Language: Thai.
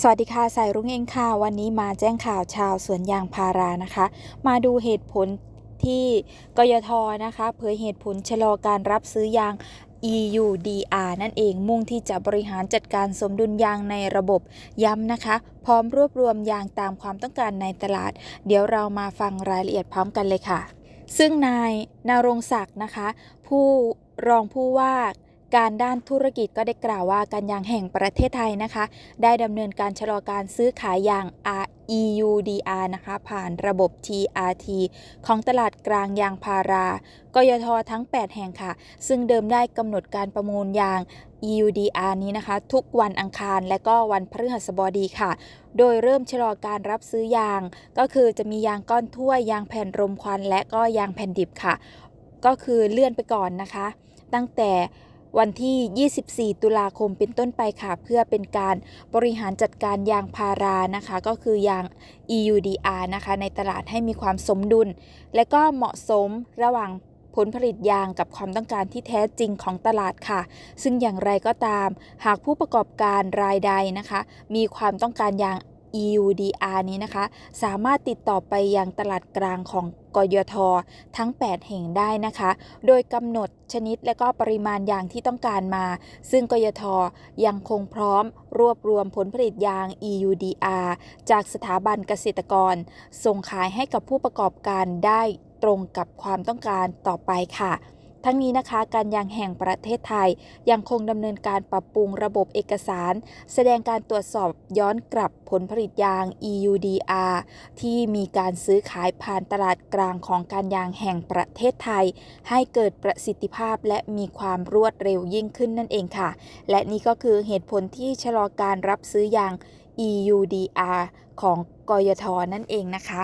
สวัสดีค่ะสายรุ้งเองค่ะ วันนี้มาแจ้งข่าวชาวสวนยางพารานะคะ มาดูเหตุผลที่กยทนะคะเผยเหตุผลชะลอการรับซื้อยาง EUDR นั่นเองมุ่งที่จะบริหารจัดการสมดุลยางในระบบย้ำนะคะ พร้อมรวบรวมยางตามความต้องการในตลาด เดี๋ยวเรามาฟังรายละเอียดพร้อมกันเลยค่ะ ซึ่งนายนารงศักดิ์นะคะ ผู้รองผู้ว่า การด้านธุรกิจก็ได้กล่าวว่าการยางแห่งประเทศไทยนะคะ ได้ดำเนินการชะลอการซื้อขายยาง EUDR นะคะ ผ่านระบบ TRT ของตลาดกลางยางพารา กยททั้ง 8 แห่งค่ะ ซึ่งเดิมได้กำหนดการประมูลยาง EUDR นี้นะคะ ทุกวันอังคารและก็วันพฤหัสบดีค่ะ โดยเริ่มชะลอการรับซื้อยาง ก็คือจะมียางก้อนถ้วย ยางแผ่นรมควัน และก็ยางแผ่นดิบค่ะ ก็คือเลื่อนไปก่อนนะคะ ตั้งแต่ วันที่ 24 ตุลาคมเป็นต้นไปค่ะ เพื่อเป็นการบริหารจัดการยางพารานะคะ ก็คือยาง EUDR นะคะ ในตลาดให้มีความสมดุล และก็เหมาะสมระหว่างผลผลิตยางกับความต้องการที่แท้จริงของตลาดค่ะ ซึ่งอย่างไรก็ตาม หากผู้ประกอบการรายใดนะคะ มีความต้องการยาง EUDR นี้นะคะ สามารถติดต่อไปยังตลาดกลางของกยท ทั้ง 8 แห่งได้นะคะ โดยกำหนดชนิดและก็ปริมาณยางที่ต้องการมา ซึ่งกยท ยังคงพร้อมรวบรวมผลผลิตยาง EUDR จากสถาบันเกษตรกร ส่งขายให้กับผู้ประกอบการได้ตรงกับความต้องการต่อไปค่ะ ทั้งนี้นะคะการยางแห่งประเทศไทย ยังคงดำเนินการปรับปรุงระบบเอกสาร แสดงการตรวจสอบย้อนกลับผลผลิตยาง EUDR ที่มีการซื้อขายผ่านตลาดกลางของการยางแห่งประเทศไทย ให้เกิดประสิทธิภาพและมีความรวดเร็วยิ่งขึ้นนั่นเองค่ะ และนี่ก็คือเหตุผลที่ชะลอการรับซื้อยาง EUDR ของกยทนั่นเองนะคะ